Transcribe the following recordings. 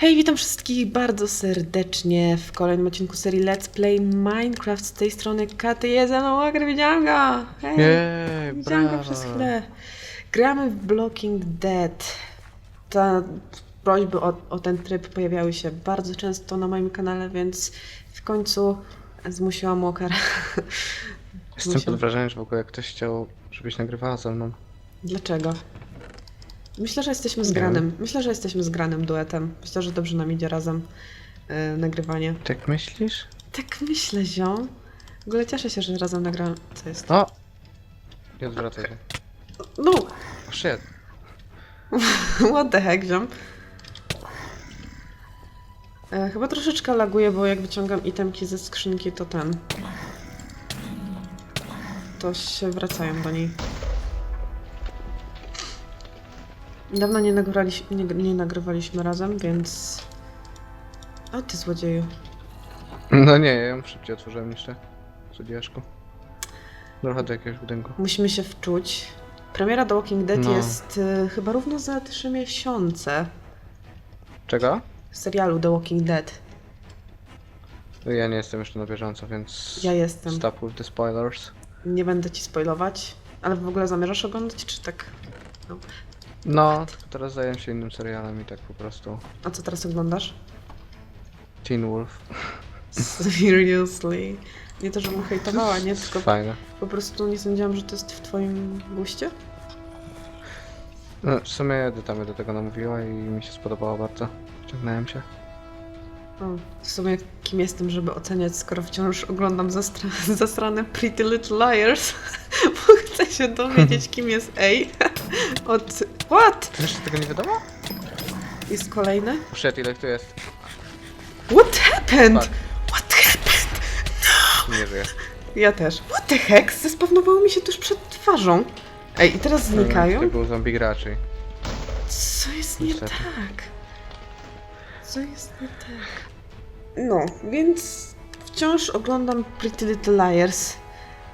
Hej, witam wszystkich bardzo serdecznie w kolejnym odcinku serii Let's Play Minecraft. Z tej strony Katy jest ze mną, Agry, widziałam go! Hej, Jej, widziałam go brawo. przez chwilę. Gramy w Blocking Dead. Ta prośby o, o ten tryb pojawiały się bardzo często na moim kanale, więc w końcu zmusiłam Walkera. Jestem Musiał- pod wrażeniem, że w ogóle ktoś chciał, żebyś nagrywała ze mną. Dlaczego? Myślę, że jesteśmy Nie zgranym. Myślę, że jesteśmy zgranym duetem. Myślę, że dobrze nam idzie razem yy, nagrywanie. Tak myślisz? Tak myślę, ziom. W ogóle cieszę się, że razem nagrałem. Co jest? O! Nie odwracaj się. No! O, shit. What the heck, ziom? E, chyba troszeczkę laguje, bo jak wyciągam itemki ze skrzynki, to ten... To się wracają do niej. Dawno nie, nagrywaliśmy, nie, nie nagrywaliśmy razem, więc... O ty złodzieju. No nie, ja ją szybciej otworzyłem niż ty. Złodziejaszku. Trochę do jakiegoś budynku. Musimy się wczuć. Premiera The Walking Dead No. jest y, chyba równo za trzy miesiące Czego? serialu The Walking Dead. Ja nie jestem jeszcze na bieżąco, więc... Ja jestem. Stop with the spoilers. Nie będę ci spoilować, ale w ogóle zamierzasz oglądać, czy tak? No. No, teraz zająłem się innym serialem i tak po prostu. A co teraz oglądasz? Teen Wolf. Seriously? Nie to, żebym hejtowała, nie? Tylko Fajne. po prostu nie sądziłam, że to jest w twoim guście. No, w sumie Edyta mnie do tego namówiła i mi się spodobało bardzo. Wciągnąłem się. O, w sumie kim jestem, żeby oceniać, skoro wciąż oglądam zastra- zasrane Pretty Little Liars, bo chcę się dowiedzieć, kim jest A. Od... What? Jeszcze tego nie wiadomo? Jest kolejny? Shit, ile tu jest? What happened? Fuck. What happened? Nie żyję. Ja też. What the heck? Zespawnowało mi się tuż przed twarzą. Ej, i teraz znikają? To był zombie raczej. Co jest nie Niestety. tak? Co jest nie tak? No, więc wciąż oglądam Pretty Little Liars,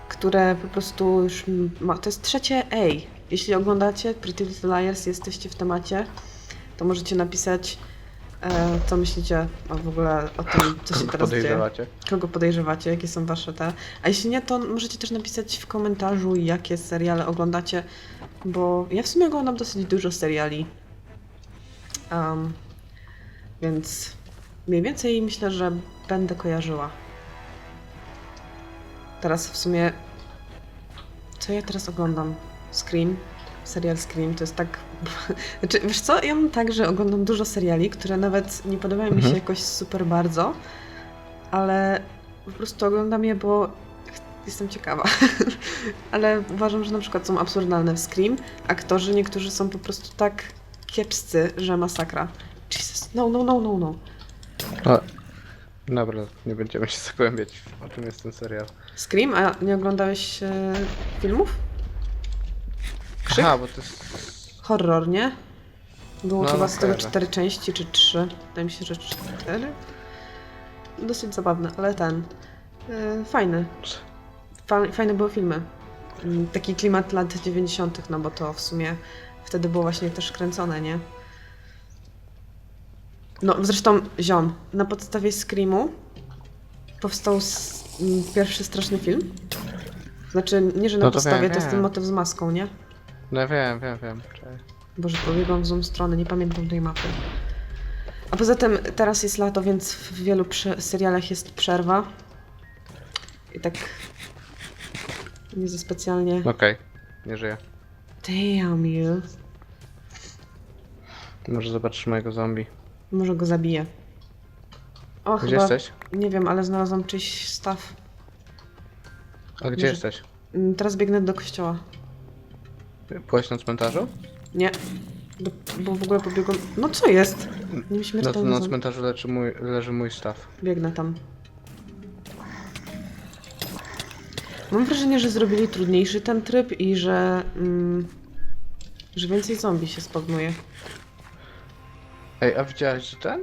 które po prostu już ma... To jest trzecie A. Jeśli oglądacie Pretty Little Liars, jesteście w temacie, to możecie napisać, e, co myślicie o w ogóle o tym, co się teraz dzieje. podejrzewacie? Kogo podejrzewacie, jakie są wasze te. A jeśli nie, to możecie też napisać w komentarzu, jakie seriale oglądacie, bo ja w sumie oglądam dosyć dużo seriali. Więc mniej więcej myślę, że będę kojarzyła. Teraz w sumie. Co ja teraz oglądam? Scream. Serial Scream to jest tak. Znaczy, wiesz co? Ja mam tak, że oglądam dużo seriali, które nawet nie podobają mi się Mhm. jakoś super bardzo, ale po prostu oglądam je, bo jestem ciekawa. ale uważam, że na przykład są absurdalne w Scream. Aktorzy niektórzy są po prostu tak kiepscy, że masakra. Jesus, no, no, no, no, no. O, dobra, nie będziemy się zagłębiać o czym jest ten serial. Scream? A nie oglądałeś e, filmów? Krzyk? Aha, bo to jest... Horror, nie? Było No, chyba no, z tego kojarzę. cztery części, czy trzy. Wydaje mi się, że cztery. Dosyć zabawne, ale ten. e, fajny. Fa fajne były filmy. Mm, Taki klimat lat 90., no bo to w sumie wtedy było właśnie też kręcone, nie? No, zresztą, ziom, na podstawie Screamu powstał s- m, pierwszy straszny film. Znaczy, nie, że na No to podstawie, wiem, to jest ten wiem. motyw z maską, nie? No wiem, wiem, wiem. Czekaj. Boże, pobiegłam w złą stronę, nie pamiętam tej mapy. A poza tym teraz jest lato, więc w wielu serialach jest przerwa. I tak nie za specjalnie. Okej, nie żyję. Damn you. Może zobaczysz mojego zombie. Może go zabiję. O, Gdzie chyba. jesteś? Nie wiem, ale znalazłam czyjś staw. A gdzie Może- jesteś? Mm, Teraz biegnę do kościoła. Byłeś na cmentarzu? Nie. Do, bo w ogóle pobiegłam. No co jest? Nie No to śmiertelny na zombie. cmentarzu leży mój, leży mój staw. Biegnę tam. Mam wrażenie, że zrobili trudniejszy ten tryb i że. Mm, że więcej zombie się spawnuje. Ej, a widziałeś, że ten?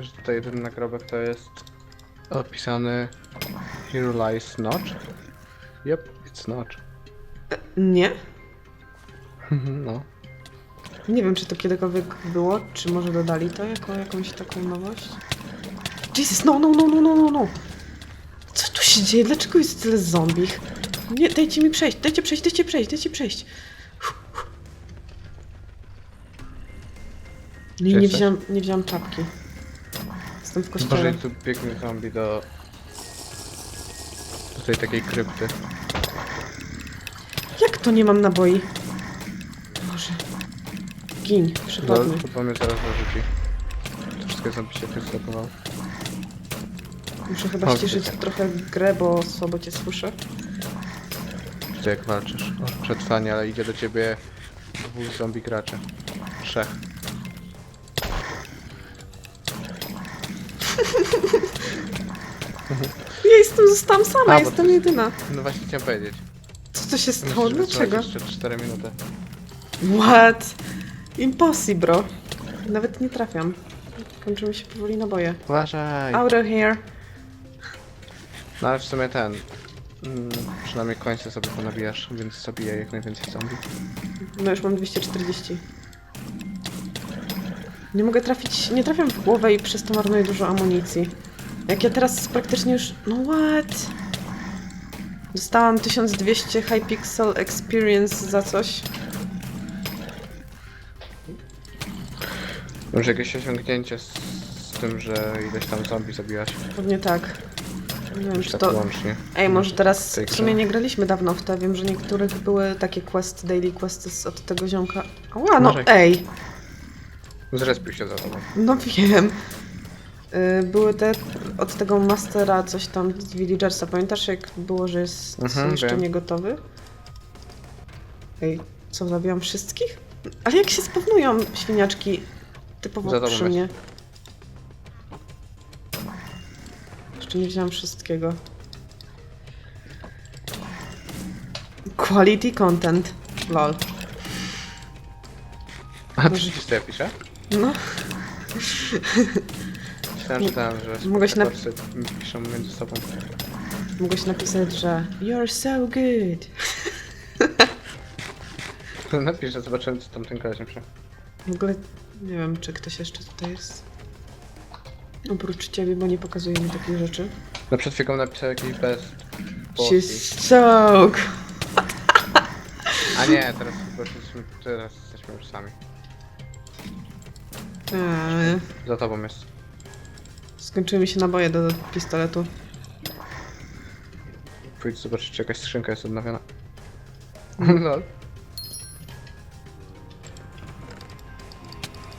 Że tutaj ten nagrobek to jest opisany Here lies Notch? Yep, it's Notch. Nie? No. Nie wiem, czy to kiedykolwiek było, czy może dodali to jako jakąś taką nowość. Jesus, no, no, no, no, no, no, no. Co tu się dzieje? Dlaczego jest tyle zombich? Nie, dajcie mi przejść, dajcie przejść, dajcie przejść, dajcie przejść. Nie, nie jesteś? wziąłem, nie wziąłem czapki. Jestem w kościele. i tu biegnie zombie do... do tej takiej krypty. Jak to nie mam naboi? Boże. Gin, No, przypadnie. chyba mnie zaraz zarzuci. To wszystkie zombie się wyslopowały. Muszę chyba O, ściszyć trochę grę, bo słabo cię słyszę. Widzę jak walczysz o przetrwanie, ale idzie do ciebie dwóch zombie graczy. Trzech. Ja jestem, zostałam sama, A, bo jestem ty- jedyna. No właśnie chciałem powiedzieć. Co to się stało? Musisz wytrzymać Dlaczego? jeszcze 4 minuty. What? Impossible. Nawet nie trafiam. Kończy mi się powoli naboje. Uważaj! Out of here. No ale w sumie ten... Mm, przynajmniej końce sobie ponabijasz, więc zabijaj jak najwięcej zombie. No już mam 240. Nie mogę trafić, nie trafiam w głowę i przez to marnuję dużo amunicji. Jak ja teraz praktycznie już... No what? Dostałam 1200 Hypixel Experience za coś. Może jakieś osiągnięcie z, z tym, że ileś tam zombie zabiłaś. Pewnie tak. Nie wiem, Już czy tak to... łącznie. Ej, może teraz tej w sumie grze. nie graliśmy dawno w to. Wiem, że niektórych były takie quest, daily questy z- od tego ziomka. Ała, no Może- ej! Zrespił się za tobą. No wiem. Y, Były te od tego mastera coś tam z Villagersa. Pamiętasz jak było, że jest Mhm, jeszcze wiem. niegotowy? Ej, co, zabiłam wszystkich? Ale jak się spawnują świniaczki typowo tobą przy jest. mnie? Jeszcze nie wziąłam wszystkiego. Quality content. Lol. A przecież to ja piszę? No, Myślałem, że tam, że Mogłeś nap- spektakorsy piszą między sobą. mogłeś napisać, że You're so good. Napisz, że zobaczyłem co tam ten koleś napisze. W ogóle nie wiem, czy ktoś jeszcze tutaj jest. Oprócz ciebie, bo nie pokazuje mi takich rzeczy. No przed chwilą napisał jakiś bez... She's Polski. A nie, teraz chyba jesteśmy, teraz jesteśmy już sami. Eee, Za tobą jest. skończyły mi się naboje do pistoletu. Pójdź zobaczyć, czy jakaś skrzynka jest odnowiona. Lol.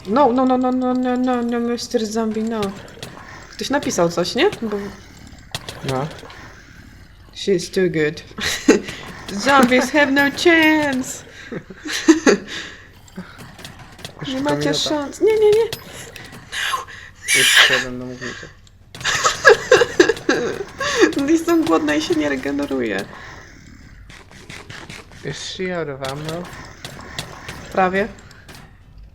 No, no, no, no, no, no, no, no, Mr. Zombie, no. Ktoś napisał coś, nie? Bo No. she's too good. Zombies have no chance. Nie macie minuta. szans. Nie, nie, nie. Jeszcze jeden na mównicy. Jestem głodna i się nie regeneruję. Is she out of ammo? Prawie.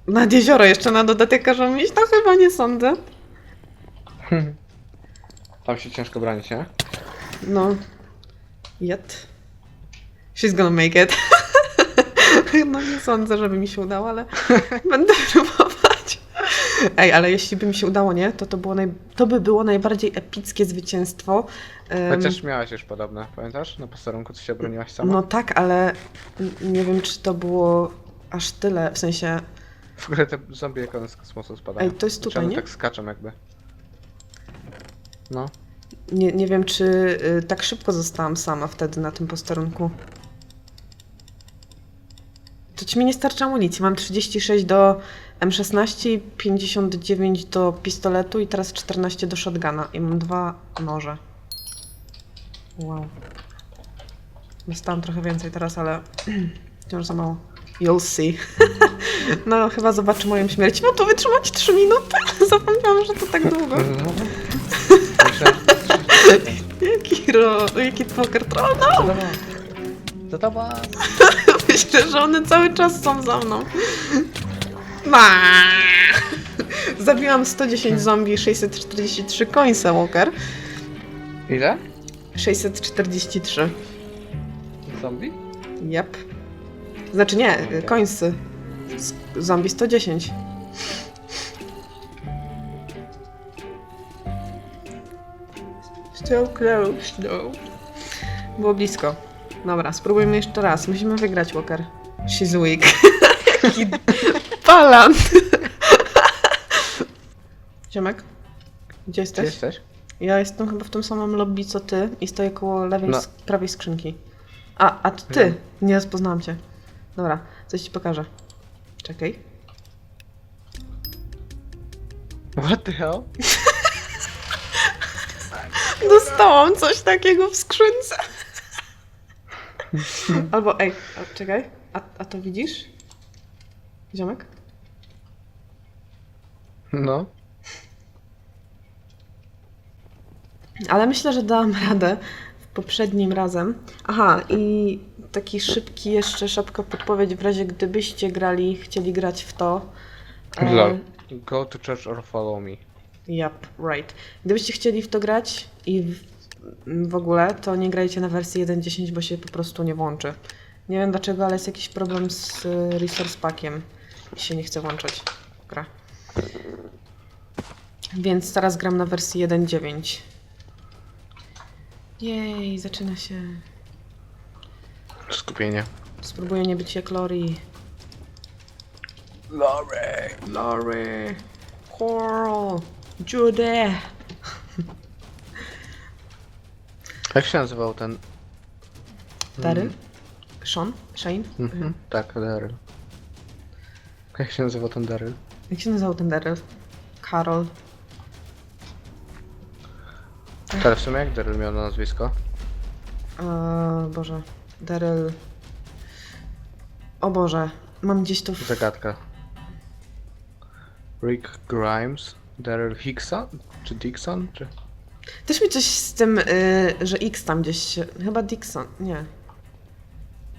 Nad jezioro jeszcze na dodatek każą iść? No chyba nie sądzę. Tam się ciężko bronić, nie? No. Yet. She's gonna make it. no nie sądzę, żeby mi się udało, ale będę próbować. Ej, ale jeśli by mi się udało, nie? To to, było naj... to by było najbardziej epickie zwycięstwo. Em, Chociaż miałaś już podobne, pamiętasz? Na posterunku co się broniłaś sama? No tak, ale nie wiem, czy to było aż tyle. W sensie, W ogóle te zombie jak one z kosmosu spadają. Ej, to jest Znaczy tutaj, nie? tak skaczą jakby. No. nie, nie wiem, czy y, tak szybko zostałam sama wtedy na tym posterunku. To ci mi nie starcza amunicji. Mam 36 do M16, 59 do pistoletu i teraz 14 do shotguna. I mam dwa noże. Wow. Dostałam trochę więcej teraz, ale wciąż za mało. You'll see. no, chyba zobaczy moją śmierć. No to wytrzymać 3 minuty? Zapomniałam, że to tak długo. Jaki ro... Jaki poker troll, no! Za tobą! Myślę, że one cały czas są za mną. Zabiłam 110 zombie, 643 końce, Walker. Ile? 643. Zombie? Yep. Znaczy nie, Okej. Zombie 110. Still close, no. Było blisko. Dobra, spróbujmy jeszcze raz. Musimy wygrać, Walker. She's weak. Jaki palant. Ziomek? Gdzie jesteś? jesteś? Ja jestem chyba w tym samym lobby co ty i stoję koło lewej, No. sk- prawej skrzynki. A, a to ty! Wiem. Nie rozpoznałam cię. Dobra, coś ci pokażę. Czekaj. What the hell? Dostałam coś takiego w skrzynce. Albo ej, a, czekaj. A, a to widzisz? Ziomek? No. Ale myślę, że dałam radę poprzednim razem. Aha, i taki szybki jeszcze szybka podpowiedź w razie gdybyście grali, chcieli grać w to. E, Lol. Go to church or follow me. Yep, right. Gdybyście chcieli w to grać i w, w ogóle, to nie grajcie na wersji 1.10, bo się po prostu nie włączy. Nie wiem dlaczego, ale jest jakiś problem z y, Resource Packiem i się nie chce włączać gra. Więc teraz gram na wersji 1.9. Jej, zaczyna się. Skupienie. Spróbuję nie być jak Lori. Lore. Lori. Coral. Judy. Jak się nazywał ten? Daryl? Sean? Shane? Mhm. Tak, Daryl. Jak się nazywał ten Daryl? Jak się nazywał ten Daryl? Karol. Ale w sumie jak Daryl miał na nazwisko? Eee, Boże. Daryl. O Boże. Mam gdzieś to w... Zagadka. Rick Grimes? Daryl Hickson? Czy Dixon? Czy... Też mi coś z tym, y, że X tam gdzieś. Chyba Dixon. Nie.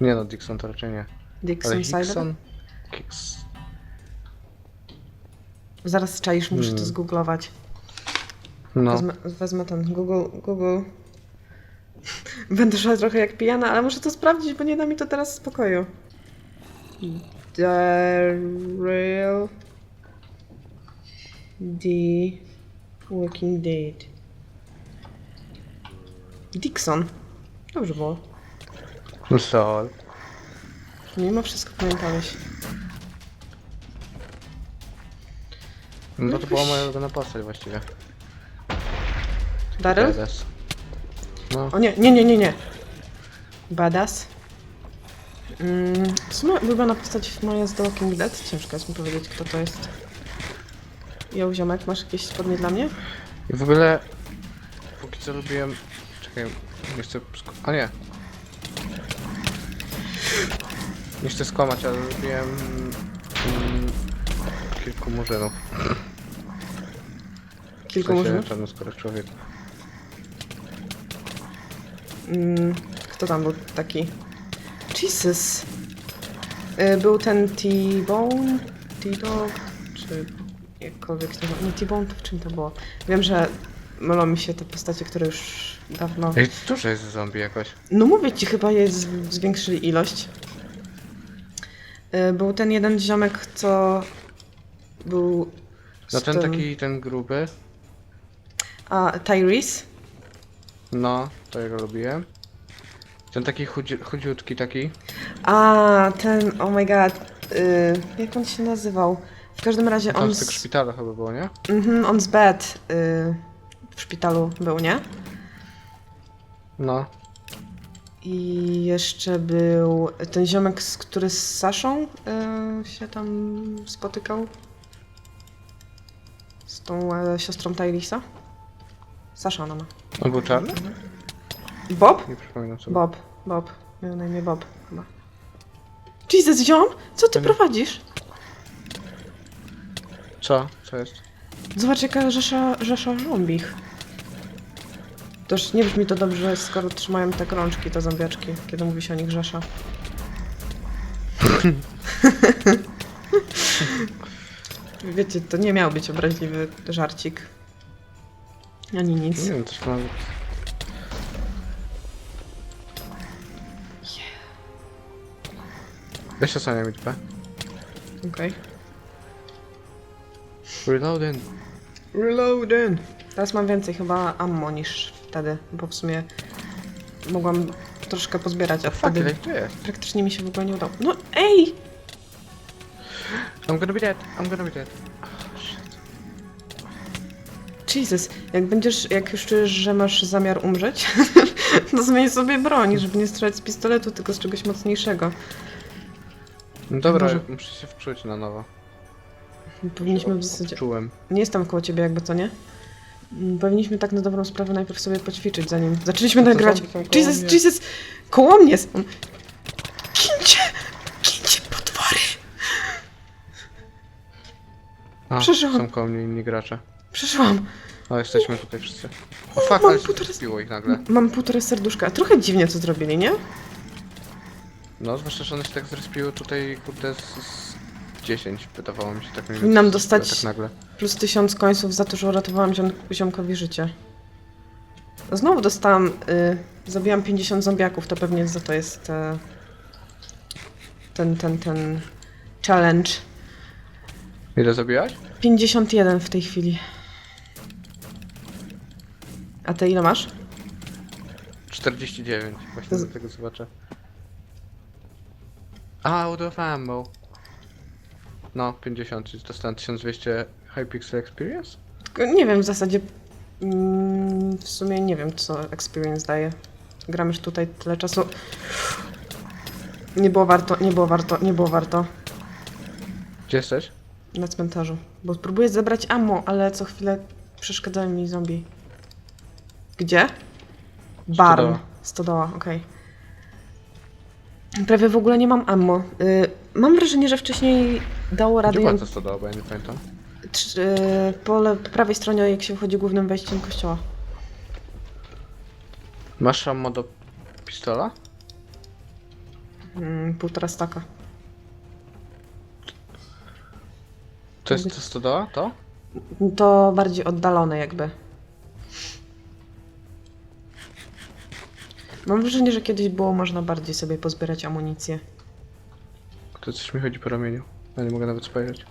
Nie no, Dixon to raczej nie. Ale Dixon Sider? Hickson? Hicks. Zaraz czaisz, muszę to Hmm. zgooglować. No. Wezmę, wezmę ten Google, Google. Będę szła trochę jak pijana, ale muszę to sprawdzić, bo nie da mi to teraz spokoju. Daryl D. Walking Dead. Dixon. Dobrze było. Lol. Mimo wszystko pamiętałeś. No to była moja ulubiona postać właściwie. Daryl? No. O nie, nie, nie, nie, nie. Badass. Mm, w sumie ulubiona postać moja z The Walking Dead. Ciężko jest mi powiedzieć, kto to jest. Jo, ziomek, masz jakieś spodnie dla mnie? I w ogóle póki co lubiłem. Czekaj, nie chcę. A nie. Nie chcę skłamać, ale lubiłem mm, kilku murzynów. Kilku w sensie murzynów? czarnoskórych człowieków. Mm, kto tam był taki? Jesus. Y, był ten T-Bone? T-Dog? Czy jakkolwiek to Nie, T-Bone to w czym to było? Wiem, że mylą mi się te postacie, które już dawno... Ej, dużo jest zombie jakoś. No mówię ci, chyba jest zwiększyli ilość. Y, Był ten jeden ziomek, co był. No z ten tym- taki, ten gruby. A, Tyrese? No, to ja go lubiłem. Ten taki chudzi, chudziutki taki. A, ten, oh my god. Y, jak on się nazywał? W każdym razie Tam on. z tego Z, szpitala chyba było, nie? mhm, on z bed y, w szpitalu był, nie? No. I jeszcze był ten ziomek, z, który z Saszą y, się tam spotykał. Z tą e, siostrą Tyrisa. Sasza ona ma. On był czarny? Bob? Nie przypominam sobie. Bob. Bob. Miał na imię Bob chyba. Jesus, ziom! Co ty prowadzisz? Co? Co jest? Zobacz jaka rzesza, rzesza zombich. Toż nie brzmi to dobrze, skoro trzymają tak rączki te zombiaczki, kiedy mówi się o nich rzesza. Wiecie, to nie miał być obraźliwy żarcik. Ani nic. Nie wiem, coś mam... Weź osłania mi dupę. Okej. Reloading. Reloading. Teraz mam więcej chyba ammo niż wtedy, bo w sumie mogłam troszkę pozbierać, a Fuck, wtedy praktycznie mi się w ogóle nie udało. No ej! I'm gonna be dead. I'm gonna be dead. Jesus, jak będziesz, jak już czujesz, że masz zamiar umrzeć, to zmień sobie broń, żeby nie strzelać z pistoletu, tylko z czegoś mocniejszego. No dobra, Może- muszę się wczuć na nowo. Powinniśmy w zasadzie... Czułem. Nie jestem koło ciebie jakby, co nie? Powinniśmy tak na dobrą sprawę najpierw sobie poćwiczyć, zanim zaczęliśmy No nagrywać. Jesus, mnie. Jesus! Koło mnie są! Kincie! Kincie potwory! A, Przeżyłam. są koło mnie inni gracze. Przeszłam. O, jesteśmy tutaj wszyscy. O fuck, mam ale się półtora- zbiło ich nagle. Mam półtorej serduszka. Trochę dziwnie co zrobili, nie? No, zwłaszcza, że one się tak zrespiły tutaj, kurde, z, z 10, wydawało mi się tak mniej więcej, dostać- Tak nagle. Plus tysiąc końców za to, że uratowałam ziom ziomkowi życie. Znowu dostałam... Y, zabiłam 50 zombiaków, to pewnie za to jest... Y, ten, ten, ten... Challenge. Ile zabiłaś? 51 w tej chwili. A ty ile masz? 49, właśnie z- tego zobaczę. Out of ammo. No, 50, czyli dostałem 1200 Hypixel Experience? Tylko nie wiem w zasadzie. Mm, w sumie nie wiem, co experience daje. Gram już tutaj tyle czasu. Nie było warto, nie było warto, nie było warto Gdzie jesteś? na cmentarzu. Bo próbuję zebrać ammo, ale co chwilę przeszkadzają mi zombie. Gdzie? Barn. Stodoła. Stodoła, okej. Prawie w ogóle nie mam ammo. Y, mam wrażenie, że wcześniej dało radę Gdzie ją to stodoła, bo ja nie pamiętam. Trz- y, po, le- po prawej stronie, jak się wchodzi głównym wejściem kościoła. Masz ammo do pistola? Mm, półtora staka. To jest to stodoła? To? To bardziej oddalone jakby. Mam wrażenie, że kiedyś było można bardziej sobie pozbierać amunicję. To coś mi chodzi po ramieniu. Ja nie mogę nawet spojrzeć.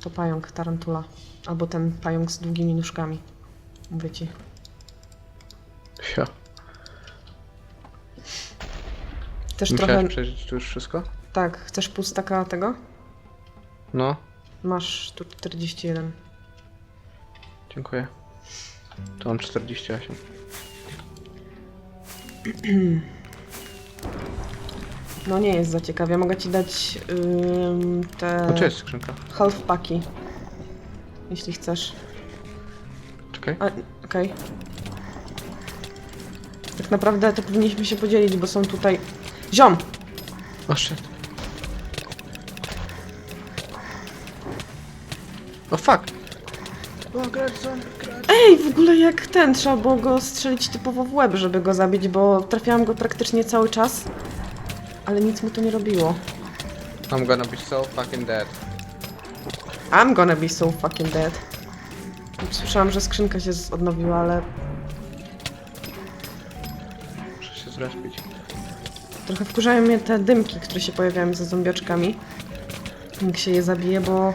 To pająk, tarantula. Albo ten pająk z długimi nóżkami. Mówię ci. Ja. Też Musiałeś trochę... przejrzeć tu już wszystko? Tak, chcesz pół staka tego? No, Masz tu 41. dziękuję. To mam 48. No nie jest za ciekawie. Mogę ci dać ym, te gdzie jest skrzynka? half paki. Jeśli chcesz. Czekaj. A, okej. Tak naprawdę to powinniśmy się podzielić, bo są tutaj... Ziom! O shit. O fuck! O, grać. Ej, w ogóle jak ten, trzeba było go strzelić typowo w łeb, żeby go zabić, bo trafiałam go praktycznie cały czas. Ale nic mu to nie robiło. I'm gonna be so fucking dead. I'm gonna be so fucking dead. Słyszałam, że skrzynka się z- odnowiła, ale Muszę się zrespić. trochę wkurzają mnie te dymki, które się pojawiają za zombiaczkami. Jak się je zabije, bo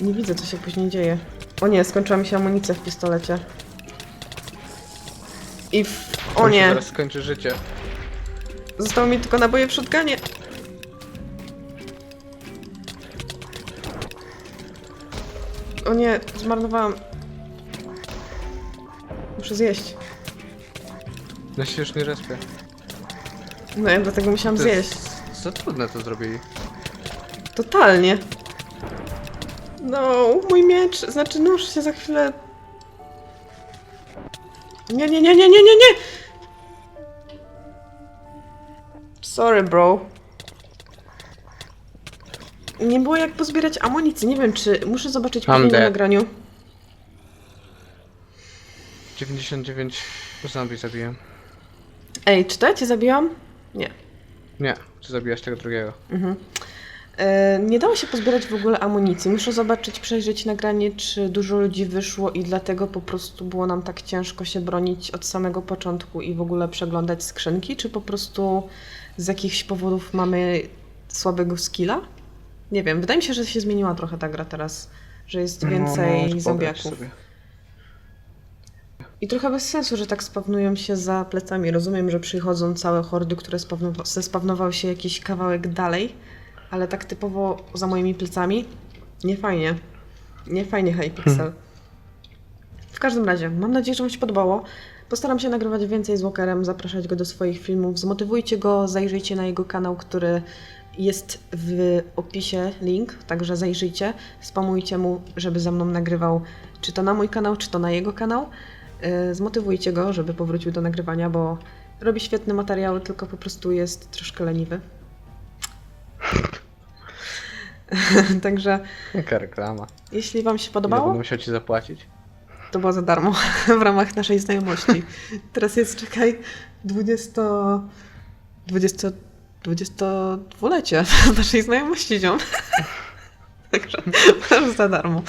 nie widzę, co się później dzieje. O nie, skończyła mi się amunicja w pistolecie. I w... O nie, Zaraz skończy życie. zostało mi tylko naboje w shotgunie. O nie, zmarnowałam. Muszę zjeść. Ja się już nie respię. No ja dlatego musiałam To zjeść. jest za trudne to zrobili. Totalnie. No, mój miecz, znaczy nóż się za chwilę... Nie, nie, nie, nie, nie, nie, nie! Sorry, bro. Nie było jak pozbierać amunicji, nie wiem czy... Muszę zobaczyć I'm później na dead. nagraniu. 99 zombie zabiłem. Ej, czy to ja cię zabiłam? Nie. Nie, ty zabijasz tego drugiego. Mhm. E, Nie dało się pozbierać w ogóle amunicji. Muszę zobaczyć, przejrzeć nagranie, czy dużo ludzi wyszło i dlatego po prostu było nam tak ciężko się bronić od samego początku i w ogóle przeglądać skrzynki, czy po prostu z jakichś powodów mamy słabego skilla? Nie wiem, wydaje mi się, że się zmieniła trochę ta gra teraz, że jest No, więcej możesz pograć zombiaków. sobie. I trochę bez sensu, że tak spawnują się za plecami. Rozumiem, że przychodzą całe hordy, które spawnowa- zespawnowały się jakiś kawałek dalej, ale tak typowo za moimi plecami nie fajnie. Nie fajnie Hypixel. W każdym razie, mam nadzieję, że Wam się podobało. Postaram się nagrywać więcej z Walkerem, zapraszać go do swoich filmów. Zmotywujcie go, zajrzyjcie na jego kanał, który jest w opisie link, także zajrzyjcie. Spamujcie mu, żeby ze mną nagrywał czy to na mój kanał, czy to na jego kanał. Yy, Zmotywujcie go, żeby powrócił do nagrywania, bo robi świetne materiały, tylko po prostu jest troszkę leniwy. Także Jaka reklama. jeśli Wam się podobało, będę musiał ci zapłacić? to było za darmo w ramach naszej znajomości. Teraz jest, czekaj, 20. 20. 22-lecie naszej znajomości, ziom. Także masz za darmo.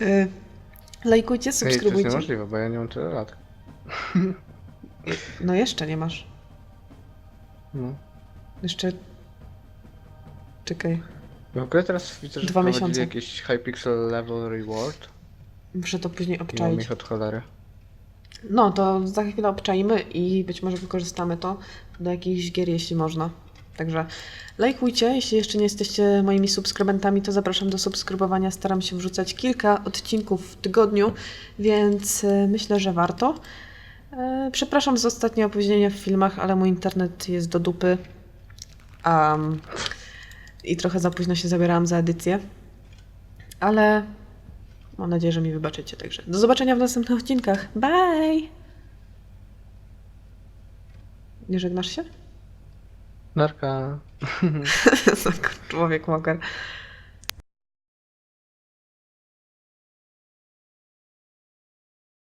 Y, Lajkujcie, Ej, to jest subskrybujcie. niemożliwe, bo ja nie mam tyle lat. No jeszcze nie masz. No. Jeszcze... Czekaj, W ogóle teraz widzę, że Dwa wprowadzili miesiące. jakiś Hypixel Level Reward. muszę to później I mam obczaić. ich od cholery. No, to za chwilę obczajmy i być może wykorzystamy to do jakichś gier, jeśli można. Także lajkujcie, jeśli jeszcze nie jesteście moimi subskrybentami, to zapraszam do subskrybowania. Staram się wrzucać kilka odcinków w tygodniu, więc e, myślę, że warto. E, Przepraszam za ostatnie opóźnienia w filmach, ale mój internet jest do dupy. Um, I trochę za późno się zabierałam za edycję. Ale Mam nadzieję, że mi wybaczycie. Także do zobaczenia w następnych odcinkach. Bye! Nie żegnasz się? Narka. Człowiek Walker.